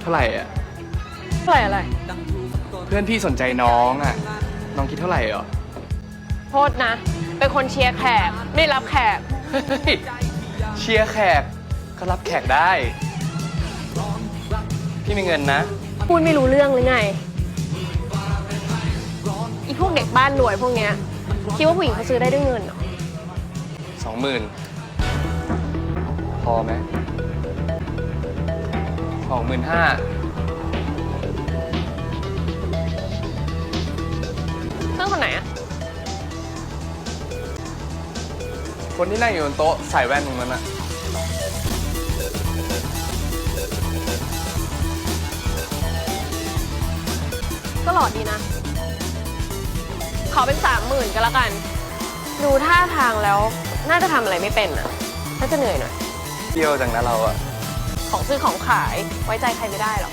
เท่าไหร่อะ เท่าไหร่อะไร เพื่อนพี่สนใจน้องอะ น้องคิดเท่าไหร่เหรอ โทษนะ เป็นคนเชียร์แขก ไม่รับแขก เฮ้ยเชียร์แขกก็รับแขกได้ พี่มีเงินนะ พูดไม่รู้เรื่องหรือไง อีพวกเด็กบ้านรวยพวกเนี้ย คิดว่าผู้หญิงเขาซื้อได้ด้วยเงินเหรอสองหมื่นพอไหม สองหมื่นห้าเพื่อนคนไหนอะคนที่นั่งอยู่บนโต๊ะใส่แว่นตรงนั้นอะก็หล่อดีนะ ขอเป็นสามหมื่นก็แล้วกัน ดูท่าทางแล้วน่าจะทำอะไรไม่เป็นอะน่าจะเหนื่อยหน่อย เที่ยวจังนะเราอะ ของซื้อของขายไว้ใจใครไม่ได้หรอก